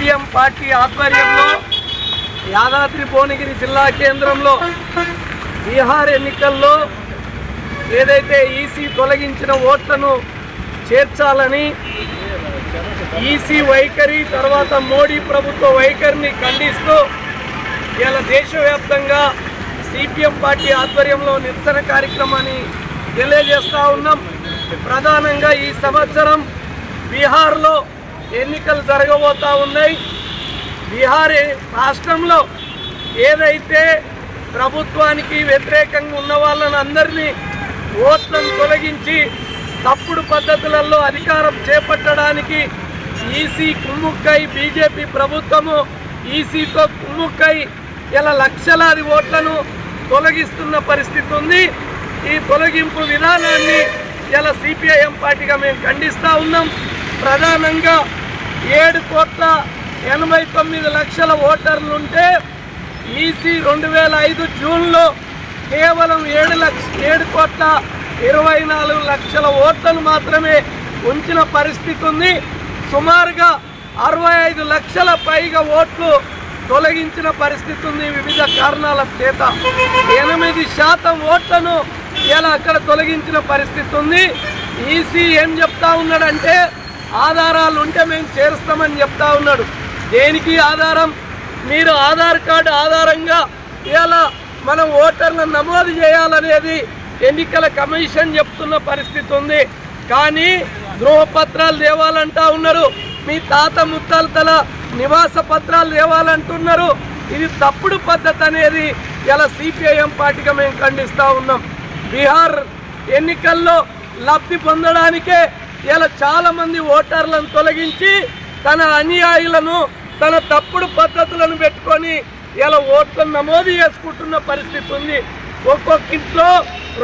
CPM party ఆధ్వర్యంలో యాదాద్రి భువనగిరి జిల్లా కేంద్రంలో బీహార్ ఎన్నికల్లో ఏదైతే ఈసీ తొలగించిన ఓట్లను చేర్చాలని ఈసీ వైఖరి తర్వాత మోడీ ప్రభుత్వ వైఖరిని ఖండిస్తూ ఇలా దేశవ్యాప్తంగా సిపిఎం పార్టీ ఆధ్వర్యంలో నిరసన కార్యక్రమాన్ని తెలియజేస్తూ ఉన్నాం. ప్రధానంగా ఈ సంవత్సరం బీహార్లో ఎన్నికలు జరగబోతూ ఉన్నాయి. బీహార్ రాష్ట్రంలో ఏదైతే ప్రభుత్వానికి వ్యతిరేకంగా ఉన్న వాళ్ళని అందరినీ ఓట్లను తొలగించి తప్పుడు పద్ధతులలో అధికారం చేపట్టడానికి ఈసీ కుమ్ముక్కై బీజేపీ ప్రభుత్వము ఈసీతో కుమ్ముక్కై ఇలా లక్షలాది ఓట్లను తొలగిస్తున్న పరిస్థితి ఉంది. ఈ తొలగింపు విధానాన్ని ఇలా సిపిఐఎం పార్టీగా మేము ఖండిస్తూ ఉన్నాం. ప్రధానంగా ఏడు కోట్ల ఎనభై తొమ్మిది లక్షల ఓటర్లు ఉంటే ఈసీ రెండు వేల ఐదు జూన్లో కేవలం ఏడు లక్ష ఏడు కోట్ల ఇరవై నాలుగు లక్షల ఓట్లను మాత్రమే ఉంచిన పరిస్థితి ఉంది. సుమారుగా అరవై ఐదు లక్షల పైగా ఓట్లు తొలగించిన పరిస్థితి ఉంది వివిధ కారణాల చేత. ఎనిమిది శాతం ఓట్లను ఇలా అక్కడ తొలగించిన పరిస్థితి ఉంది? ఈసీ ఏం చెప్తా ఉన్నాడంటే ఆధారాలు ఉంటే మేము చేరుస్తామని చెప్తా ఉన్నాడు. దేనికి ఆధారం? మీరు ఆధార్ కార్డు ఆధారంగా ఇలా మనం ఓటర్లను నమోదు చేయాలనేది ఎన్నికల కమిషన్ చెప్తున్న పరిస్థితి ఉంది. కానీ గృహపత్రాలు తేవాలంటా ఉన్నారు. మీ తాత ముత్తాల తల నివాస పత్రాలు తేవాలంటున్నారు. ఇది తప్పుడు పద్ధతి అనేది ఇలా సిపిఐఎం పార్టీగా మేము ఖండిస్తూ ఉన్నాం. బీహార్ ఎన్నికల్లో లబ్ధి పొందడానికే ఇలా చాలా మంది ఓటర్లను తొలగించి తన అనుయాయులను తన తప్పుడు పద్ధతులను పెట్టుకొని ఇలా ఓట్లను నమోదు చేసుకుంటున్న పరిస్థితి ఉంది. ఒక్కొక్క ఇంట్లో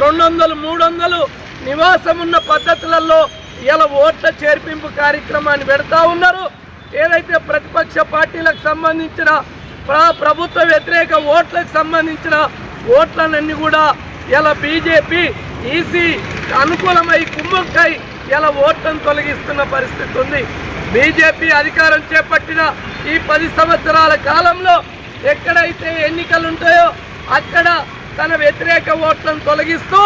రెండు వందలు మూడు వందలు నివాసం ఉన్న పద్ధతులలో ఇలా ఓట్ల చేర్పింపు కార్యక్రమాన్ని పెడతా ఉన్నారు. ఏదైతే ప్రతిపక్ష పార్టీలకు సంబంధించిన ప్రభుత్వ వ్యతిరేక ఓట్లకు సంబంధించిన ఓట్లనన్నీ కూడా ఇలా బీజేపీ ఈసీ అనుకూలమై కుమ్మక్కై ఇలా ఓట్లను తొలగిస్తున్న పరిస్థితి ఉంది. బీజేపీ అధికారం చేపట్టిన ఈ పది సంవత్సరాల కాలంలో ఎక్కడైతే ఎన్నికలు ఉంటాయో అక్కడ తన వ్యతిరేక ఓట్లను తొలగిస్తూ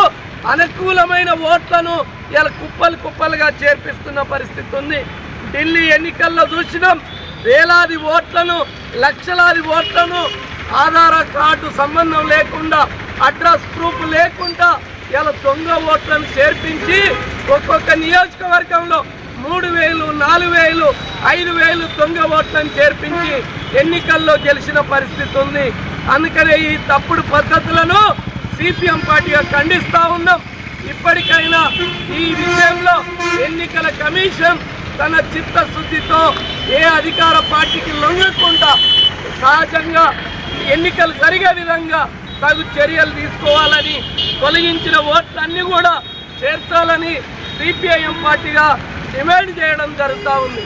అనుకూలమైన ఓట్లను ఇలా కుప్పలు కుప్పలుగా చేర్పిస్తున్న పరిస్థితి ఉంది. ఢిల్లీ ఎన్నికల్లో చూసినాం. వేలాది ఓట్లను లక్షలాది ఓట్లను ఆధార్ కార్డు సంబంధం లేకుండా అడ్రస్ ప్రూఫ్ లేకుండా ఇలా దొంగ ఓట్లను చేర్పించి ఒక్కొక్క నియోజకవర్గంలో మూడు వేలు నాలుగు వేలు ఐదు వేలు దొంగ ఓట్లను చేర్పించి ఎన్నికల్లో గెలిచిన పరిస్థితి ఉంది. అందుకనే ఈ తప్పుడు పద్ధతులను సిపిఎం పార్టీగా ఖండిస్తూ ఉన్నాం. ఇప్పటికైనా ఈ విషయంలో ఎన్నికల కమిషన్ తన చిత్తశుద్ధితో ఏ అధికార పార్టీకి లొంగకుండా సహజంగా ఎన్నికలు జరిగే విధంగా తగు చర్యలు తీసుకోవాలని తొలగించిన ఓట్లన్నీ కూడా చేర్చాలని సిపిఐఎం పార్టీగా డిమాండ్ చేయడం జరుగుతూ ఉంది.